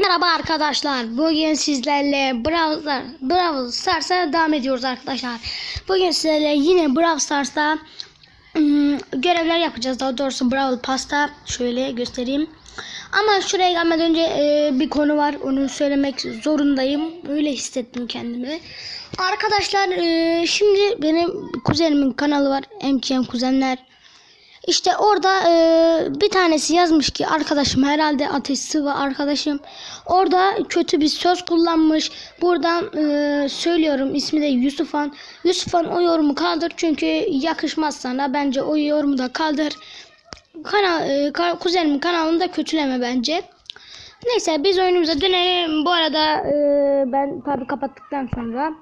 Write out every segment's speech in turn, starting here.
Merhaba arkadaşlar. Bugün sizlerle Brawl, Brawl Stars'a devam ediyoruz arkadaşlar. Bugün sizlerle yine Brawl Stars'ta ım, görevler yapacağız. Daha doğrusu Brawl Pass'ta şöyle göstereyim. Ama şuraya gelmeden önce e, bir konu var. Onu söylemek zorundayım. Öyle hissettim kendimi. Arkadaşlar e, şimdi benim kuzenimin kanalı var. MKM Kuzenler. İşte orada e, bir tanesi yazmış ki arkadaşım herhalde ateş sıvı arkadaşım orada kötü bir söz kullanmış. Buradan e, söylüyorum ismi de Yusufan. Yusufan o yorumu kaldır çünkü yakışmaz sana. Bence o yorumu da kaldır. Kanal, e, ka- kuzenimin kanalını kötüleme bence. Neyse biz oyunumuza dönelim. Bu arada e, ben tabi kapattıktan sonra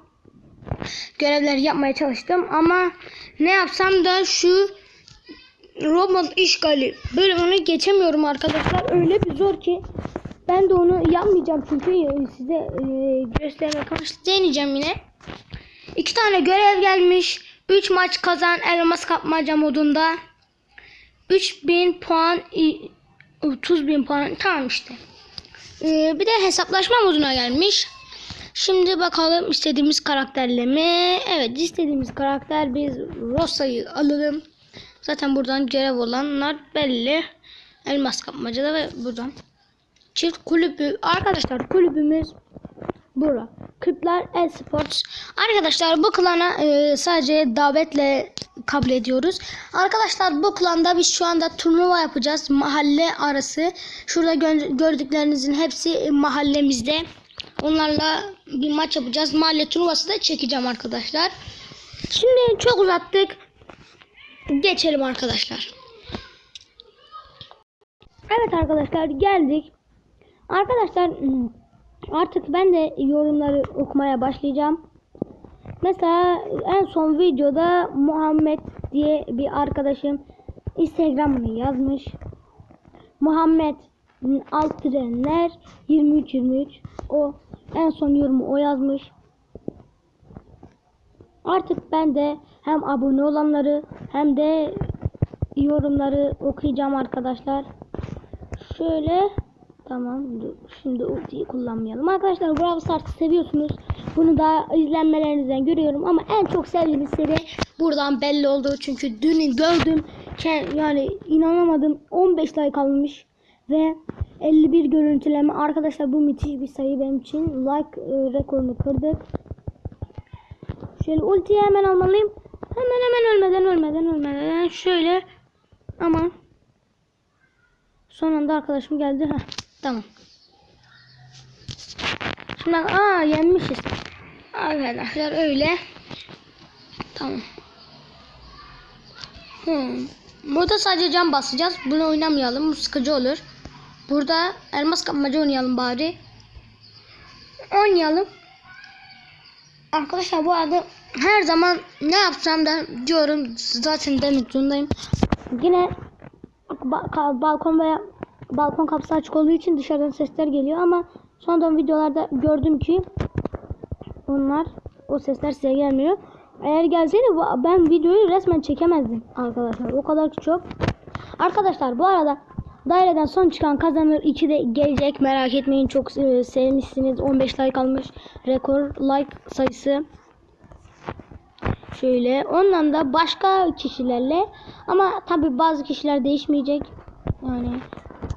görevleri yapmaya çalıştım ama ne yapsam da şu robot işgali bölümünü geçemiyorum arkadaşlar. Öyle bir zor ki ben de onu yapmayacağım çünkü e, size e, göstermek amaçlı deneyeceğim yine. İki tane görev gelmiş. 3 maç kazan elmas kapmaca modunda. 3000 puan i- 30 bin puan tamam işte. E, bir de hesaplaşma moduna gelmiş. Şimdi bakalım istediğimiz karakterle mi? Evet istediğimiz karakter biz Rosa'yı alalım. Zaten buradan görev olanlar belli. Elmas kapmacada ve buradan. Çift kulübü. Arkadaşlar kulübümüz bura. Kırklar Esports. Arkadaşlar bu klana e, sadece davetle kabul ediyoruz. Arkadaşlar bu klanda biz şu anda turnuva yapacağız. Mahalle arası. Şurada gö- gördüklerinizin hepsi mahallemizde. Onlarla bir maç yapacağız. Mahalle turnuvası da çekeceğim arkadaşlar. Şimdi çok uzattık. Geçelim arkadaşlar. Evet arkadaşlar geldik. Arkadaşlar artık ben de yorumları okumaya başlayacağım. Mesela en son videoda Muhammed diye bir arkadaşım Instagram'ını yazmış. Muhammed alt trenler 23 23 o en son yorumu o yazmış. Artık ben de hem abone olanları hem de yorumları okuyacağım arkadaşlar. Şöyle tamam şimdi ultiyi kullanmayalım. Arkadaşlar Brawl Stars'ı seviyorsunuz. Bunu da izlenmelerinizden görüyorum ama en çok sevdiğiniz seri buradan belli oldu. Çünkü dün gördüm. Yani inanamadım. 15 like almış ve 51 görüntüleme. Arkadaşlar bu müthiş bir sayı benim için. Like e, rekorunu kırdık. Şöyle ultiyi hemen almalıyım. Hemen hemen ölmeden ölmeden ölmeden şöyle ama son anda arkadaşım geldi. Heh, tamam. Şimdi aa yenmişiz. Arkadaşlar öyle. Tamam. Hmm. Burada sadece cam basacağız. Bunu oynamayalım. Bu sıkıcı olur. Burada elmas kapmaca oynayalım bari. Oynayalım. Arkadaşlar bu arada her zaman ne yapsam da diyorum zaten demek zorundayım. Yine balkon veya balkon kapısı açık olduğu için dışarıdan sesler geliyor ama sonradan videolarda gördüm ki onlar o sesler size gelmiyor. Eğer gelseydi ben videoyu resmen çekemezdim arkadaşlar. O kadar ki çok. Arkadaşlar bu arada daireden son çıkan kazanır 2 de gelecek. Merak etmeyin çok e, sevmişsiniz. 15 like almış. Rekor like sayısı. Şöyle ondan da başka kişilerle ama tabi bazı kişiler değişmeyecek. Yani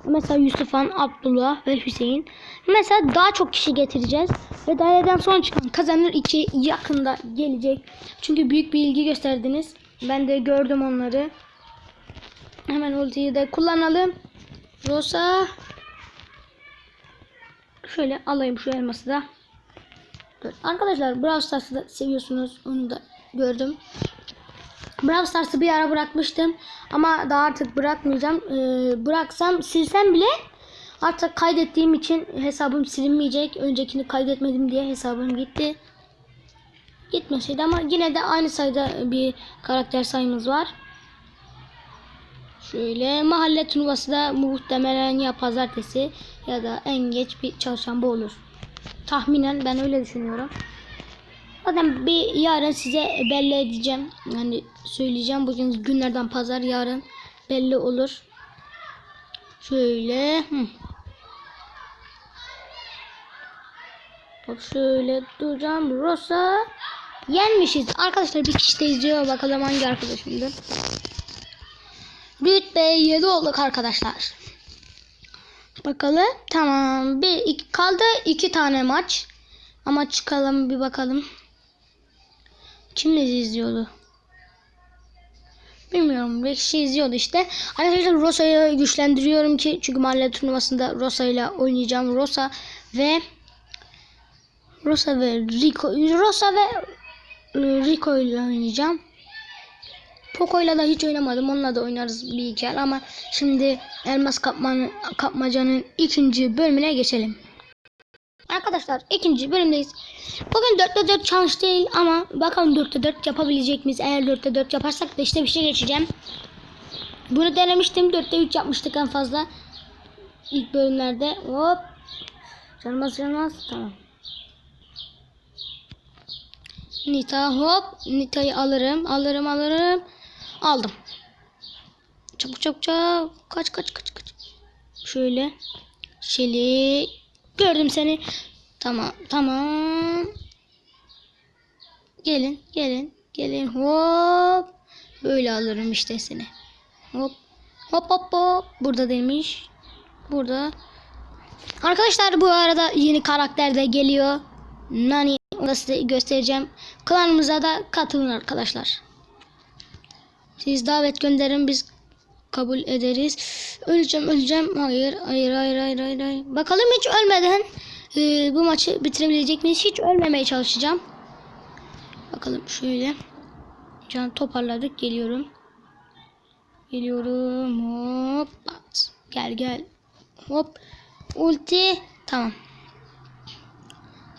mesela Yusufan, Abdullah ve Hüseyin. Mesela daha çok kişi getireceğiz. Ve daireden son çıkan kazanır 2 yakında gelecek. Çünkü büyük bir ilgi gösterdiniz. Ben de gördüm onları. Hemen ultiyi de kullanalım. Rosa. Şöyle alayım şu elması da. Arkadaşlar Brawl Stars'ı da seviyorsunuz. Onu da gördüm. Brawl Stars'ı bir ara bırakmıştım. Ama daha artık bırakmayacağım. Ee, bıraksam silsem bile artık kaydettiğim için hesabım silinmeyecek. Öncekini kaydetmedim diye hesabım gitti. Gitmeseydi ama yine de aynı sayıda bir karakter sayımız var. Şöyle mahalle turnuvası da muhtemelen ya pazartesi ya da en geç bir çarşamba olur. Tahminen ben öyle düşünüyorum. Zaten bir yarın size belli edeceğim. Yani söyleyeceğim bugün günlerden pazar yarın belli olur. Şöyle. Hop şöyle duracağım. Rosa. Yenmişiz. Arkadaşlar bir kişi de izliyor. Bakalım hangi arkadaşımdı. Rütbe 7 olduk arkadaşlar. Bakalım. Tamam. Bir iki, kaldı iki tane maç. Ama çıkalım bir bakalım. Kim ne izliyordu? Bilmiyorum. Bir kişi izliyordu işte. Arkadaşlar Rosa'yı güçlendiriyorum ki çünkü mahalle turnuvasında Rosa ile oynayacağım. Rosa ve Rosa ve Rico Rosa ve e, Rico ile oynayacağım. Poco ile de hiç oynamadım. Onunla da oynarız bir iki ama şimdi Elmas Kapmanın, Kapmaca'nın ikinci bölümüne geçelim. Arkadaşlar ikinci bölümdeyiz. Bugün 4'te 4 challenge değil ama bakalım 4'te 4 yapabilecek miyiz? Eğer 4'te 4 yaparsak 5'te 5'e geçeceğim. Bunu denemiştim. 4'te 3 yapmıştık en fazla. İlk bölümlerde. Hop. Canmaz canmaz. Tamam. Nita hop. Nita'yı alırım. Alırım alırım. Aldım. Çabuk çabuk çabuk. Kaç kaç kaç kaç. Şöyle. Şeli. Gördüm seni. Tamam tamam. Gelin gelin gelin hop. Böyle alırım işte seni. Hop. Hop hop hop. Burada demiş. Burada. Arkadaşlar bu arada yeni karakter de geliyor. Nani onu da size göstereceğim. Klanımıza da katılın arkadaşlar. Siz davet gönderin biz kabul ederiz. Öleceğim öleceğim. Hayır hayır hayır hayır hayır. Bakalım hiç ölmeden e, bu maçı bitirebilecek miyiz? Hiç ölmemeye çalışacağım. Bakalım şöyle. Can toparladık. Geliyorum. Geliyorum. Hop. Gel gel. Hop. Ulti. Tamam.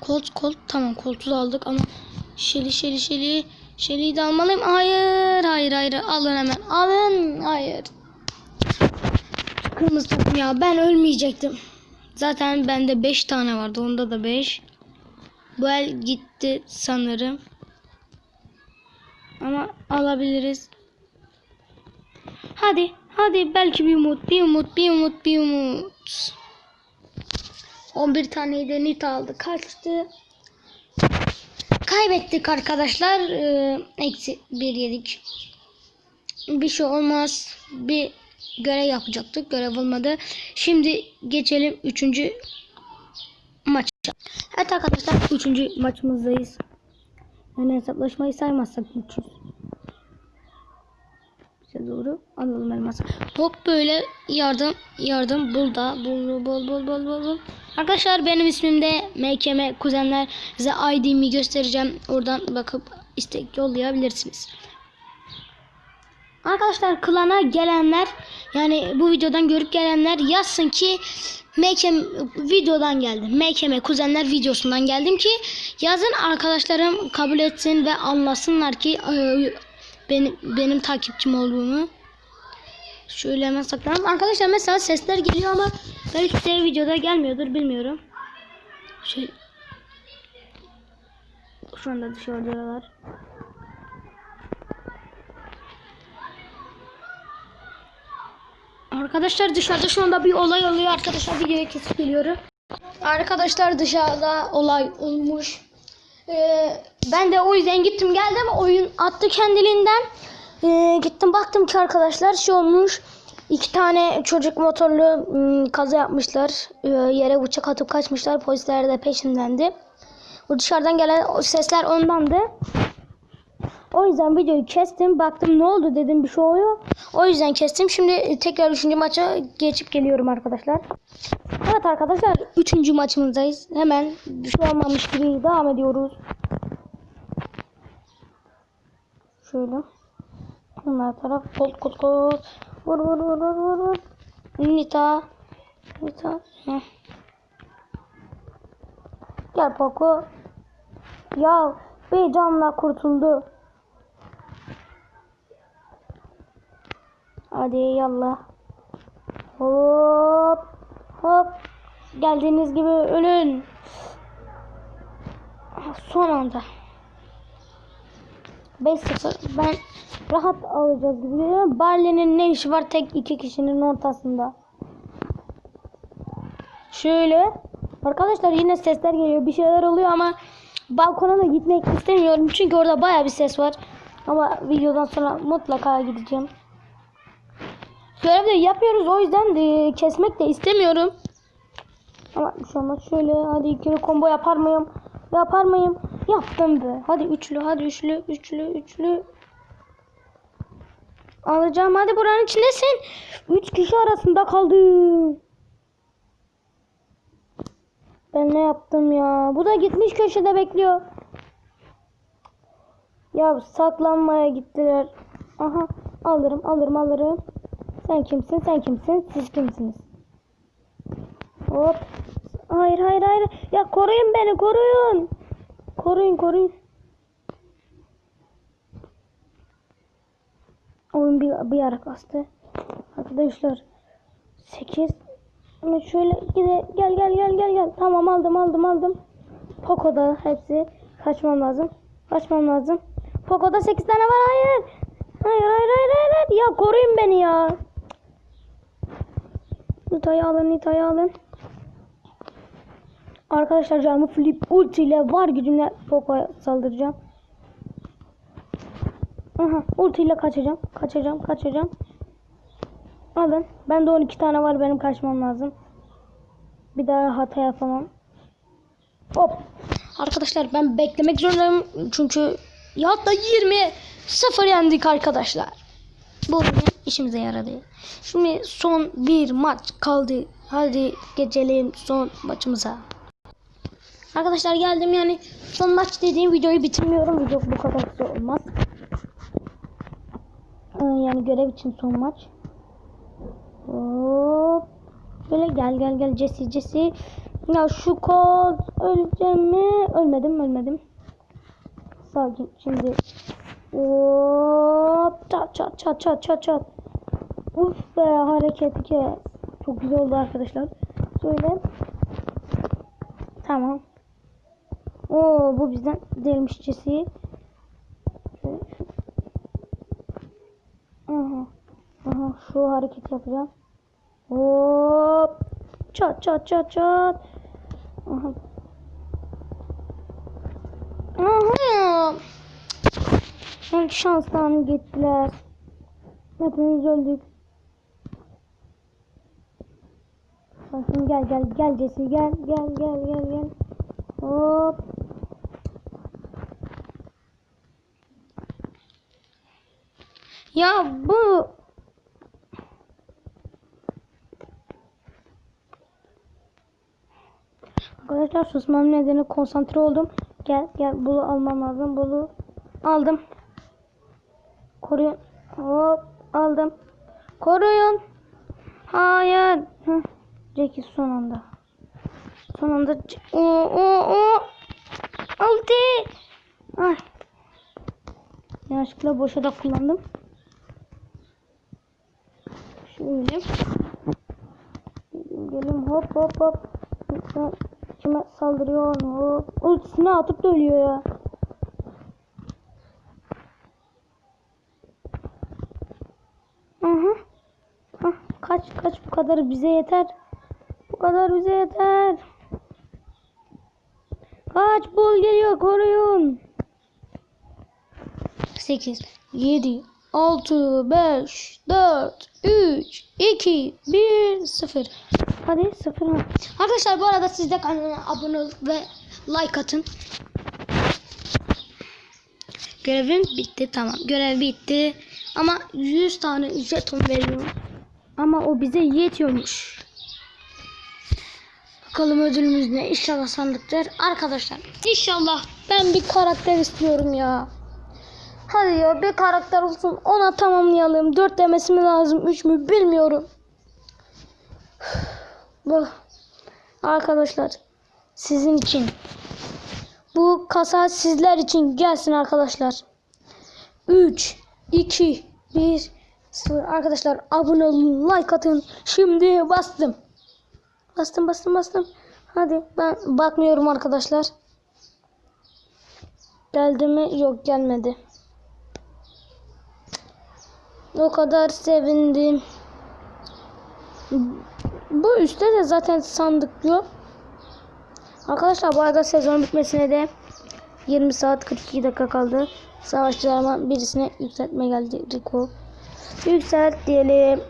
Kolt kolt. Tamam koltuğu da aldık ama şeli şeli şeli. Şeli'yi de almalıyım. Hayır. Hayır hayır. Alın hemen. Alın. Hayır. Kırmızı takım ya. Ben ölmeyecektim. Zaten bende 5 tane vardı. Onda da 5. Bu el gitti sanırım. Ama alabiliriz. Hadi. Hadi belki bir umut. Bir umut. Bir umut. Bir umut. 11 taneyi de Nita aldı. Kaçtı. Kaybettik arkadaşlar. Ee, eksi bir yedik. Bir şey olmaz. Bir görev yapacaktık. Görev olmadı. Şimdi geçelim 3. maça. Evet arkadaşlar 3. maçımızdayız. Yani hesaplaşmayı saymazsak 300. Bize doğru alalım elması. Hop böyle yardım yardım bul da bul bul bul bul bul bul. Arkadaşlar benim ismim de MKM kuzenler size ID'mi göstereceğim. Oradan bakıp istek yollayabilirsiniz. Arkadaşlar klana gelenler yani bu videodan görüp gelenler yazsın ki MKM videodan geldim. MKM kuzenler videosundan geldim ki yazın arkadaşlarım kabul etsin ve anlasınlar ki e, benim benim takipçim olduğunu. Şöyle hemen saklanalım. Arkadaşlar mesela sesler geliyor ama belki de videoda gelmiyordur bilmiyorum. Şey şu anda dışarıdalar. Arkadaşlar dışarıda şu anda bir olay oluyor. Arkadaşlar videoya kesip geliyorum. Arkadaşlar dışarıda olay olmuş. Ee, ben de o yüzden gittim geldim. Oyun attı kendiliğinden. Ee, gittim baktım ki arkadaşlar şey olmuş. İki tane çocuk motorlu ım, kaza yapmışlar. Ee, yere bıçak atıp kaçmışlar. Polisler de peşindendi. O dışarıdan gelen sesler ondandı. O yüzden videoyu kestim. Baktım ne oldu dedim bir şey oluyor. O yüzden kestim. Şimdi tekrar 3. maça geçip geliyorum arkadaşlar. Evet arkadaşlar 3. maçımızdayız. Hemen bir şey olmamış gibi devam ediyoruz. Şöyle. Bunlar taraf kol kol kol. Vur vur vur vur vur. Nita. Nita. Heh. Gel Poco. Ya bir canla kurtuldu. Hadi yallah. Hop. Hop. Geldiğiniz gibi ölün. Son anda. 5-0. Ben rahat alacağız gibi geliyor. Barley'nin ne işi var tek iki kişinin ortasında. Şöyle. Arkadaşlar yine sesler geliyor. Bir şeyler oluyor ama balkona da gitmek istemiyorum. Çünkü orada baya bir ses var. Ama videodan sonra mutlaka gideceğim. Görev de yapıyoruz. O yüzden de kesmek de istemiyorum. Ama şu an şöyle hadi ikili combo yapar mıyım? Yapar mıyım? Yaptım be. Hadi üçlü, hadi üçlü, üçlü, üçlü. Alacağım. Hadi buranın içindesin. Üç kişi arasında kaldım. Ben ne yaptım ya? Bu da gitmiş köşede bekliyor. Ya saklanmaya gittiler. Aha alırım alırım alırım. Sen kimsin sen kimsin siz kimsiniz? Hop. Hayır hayır hayır. Ya koruyun beni koruyun. Koruyun koruyun. Oyun bir, bir ara kastı. Arkadaşlar 8 ama şöyle gide gel gel gel gel gel. Tamam aldım aldım aldım. Poco'da hepsi kaçmam lazım. Kaçmam lazım. Poco'da 8 tane var hayır. Hayır hayır hayır hayır. Ya koruyun beni ya. Nita'yı alın Nita'yı alın. Arkadaşlar canımı flip ulti ile var gücümle Poco'ya saldıracağım. Aha ulti ile kaçacağım. Kaçacağım kaçacağım. Alın. Bende 12 tane var. Benim kaçmam lazım. Bir daha hata yapamam. Hop. Arkadaşlar ben beklemek zorundayım. Çünkü ya hatta 20 0 yendik arkadaşlar. Bu işimize yaradı. Şimdi son bir maç kaldı. Hadi geceleyin son maçımıza. Arkadaşlar geldim yani son maç dediğim videoyu bitirmiyorum. Video bu kadar kısa olmaz. Ee, Yani görev için son maç. Hop. Böyle gel gel gel Jesse Jesse. Ya şu kod öleceğim mi? Ölmedim ölmedim. Sakin şimdi. Hop. Çat çat çat çat çat çat. Uf be hareket kes. Çok güzel oldu arkadaşlar. Şöyle. Tamam. Oo bu bizden delmiş Jesse'yi. Şöyle şu. Aha. Aha şu hareket yapacağım. Hop. Çat çat çat çat. Aha. Aha. Son şanstan gittiler. Hepimiz öldük. Gel gel gel Jesse gel gel gel gel gel. Hop. Ya bu Arkadaşlar susmam nedeni konsantre oldum. Gel gel bunu almam lazım. Bunu aldım. Koruyun. Hop aldım. Koruyun. Hayır. Heh. Jackie son anda. Son anda. O o o. Altı. Ay. Yanlışlıkla boşa da kullandım. Şöyle. Gelin hop hop hop. Kime saldırıyor hop. Ultisini atıp da ölüyor ya. Aha. Hah, kaç kaç bu kadar bize yeter. Kadar bize yeter. Kaç bul geliyor koruyun. 8 7 6 5 4 3 2 1 0 Hadi 0 Arkadaşlar bu arada siz de kanala abone ol ve like atın. Görevim bitti tamam. Görev bitti. Ama 100 tane jeton veriyor. Ama o bize yetiyormuş. Bakalım ödülümüz ne? İnşallah sandıktır. Arkadaşlar inşallah ben bir karakter istiyorum ya. Hadi ya bir karakter olsun. Ona tamamlayalım. 4 demesi mi lazım? 3 mü bilmiyorum. Bu arkadaşlar sizin için. Bu kasa sizler için gelsin arkadaşlar. 3 2 1 0 Arkadaşlar abone olun, like atın. Şimdi bastım. Bastım bastım bastım. Hadi ben bakmıyorum arkadaşlar. Geldi mi? Yok gelmedi. O kadar sevindim. Bu üstte de zaten sandık yok. Arkadaşlar bu arada sezon bitmesine de 20 saat 42 dakika kaldı. Savaşçılarıma birisine yükseltme geldi Rico. Yükselt diyelim.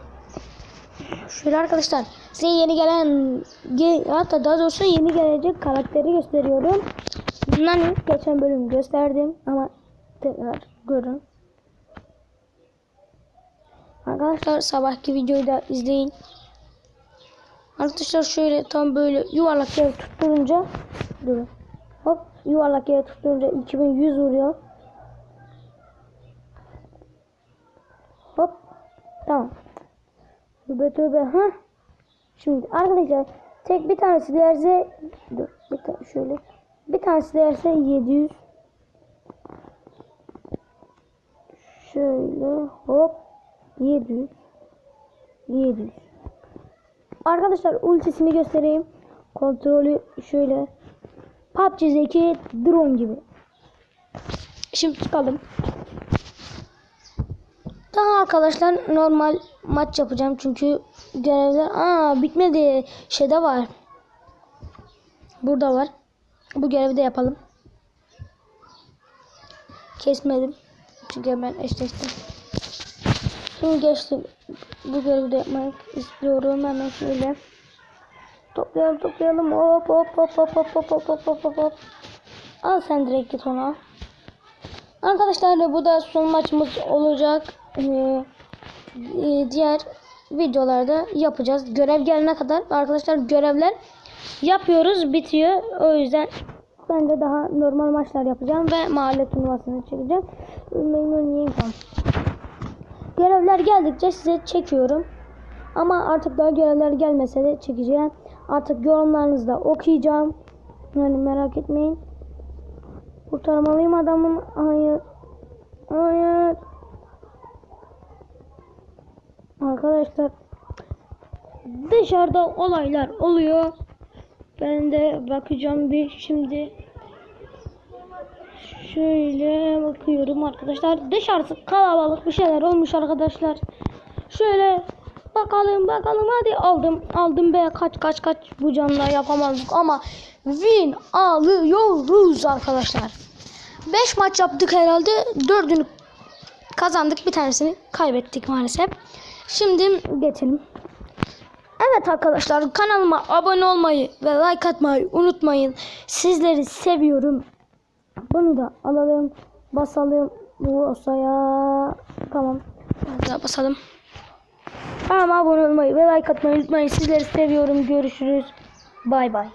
Şöyle arkadaşlar size yeni gelen ge- hatta daha doğrusu yeni gelecek karakteri gösteriyorum. Bundan geçen bölüm gösterdim ama tekrar görün. Arkadaşlar sabahki videoyu da izleyin. Arkadaşlar şöyle tam böyle yuvarlak yere tutturunca durun. Hop yuvarlak yere tutturunca 2100 vuruyor. Hop tamam. Tövbe tövbe ha. Şimdi arkadaşlar tek bir tanesi değerse dur bir tane şöyle bir tanesi değerse 700 şöyle hop 700 700 Arkadaşlar ultisini göstereyim. Kontrolü şöyle. PUBG'deki drone gibi. Şimdi çıkalım. Daha arkadaşlar normal maç yapacağım çünkü görevler aa bitmedi. Şeyde var. Burada var. Bu görevi de yapalım. Kesmedim. Çünkü ben eşleştim. Şimdi geçtim. Bu görevi de yapmak istiyorum. Hemen şöyle. Toplayalım toplayalım. Hop hop hop hop hop hop hop hop hop hop hop. Al sen direkt git ona. Arkadaşlar bu da son maçımız olacak. Ee, e, diğer videolarda yapacağız. Görev gelene kadar arkadaşlar görevler yapıyoruz bitiyor. O yüzden ben de daha normal maçlar yapacağım ve mahalle turnuvasını çekeceğim. Ölmeyin tamam. Görevler geldikçe size çekiyorum. Ama artık daha görevler gelmese de çekeceğim. Artık yorumlarınızı da okuyacağım. Yani merak etmeyin. Kurtarmalıyım adamım. Hayır. Hayır. Arkadaşlar dışarıda olaylar oluyor. Ben de bakacağım bir şimdi. Şöyle bakıyorum arkadaşlar. Dışarısı kalabalık bir şeyler olmuş arkadaşlar. Şöyle bakalım bakalım hadi aldım. Aldım be kaç kaç kaç bu canla yapamazdık ama win alıyoruz arkadaşlar. 5 maç yaptık herhalde. 4'ünü kazandık. Bir tanesini kaybettik maalesef. Şimdi geçelim. Evet arkadaşlar kanalıma abone olmayı ve like atmayı unutmayın. Sizleri seviyorum. Bunu da alalım. Basalım. Bu olsaya. Tamam. Daha basalım. Kanalıma abone olmayı ve like atmayı unutmayın. Sizleri seviyorum. Görüşürüz. Bay bay.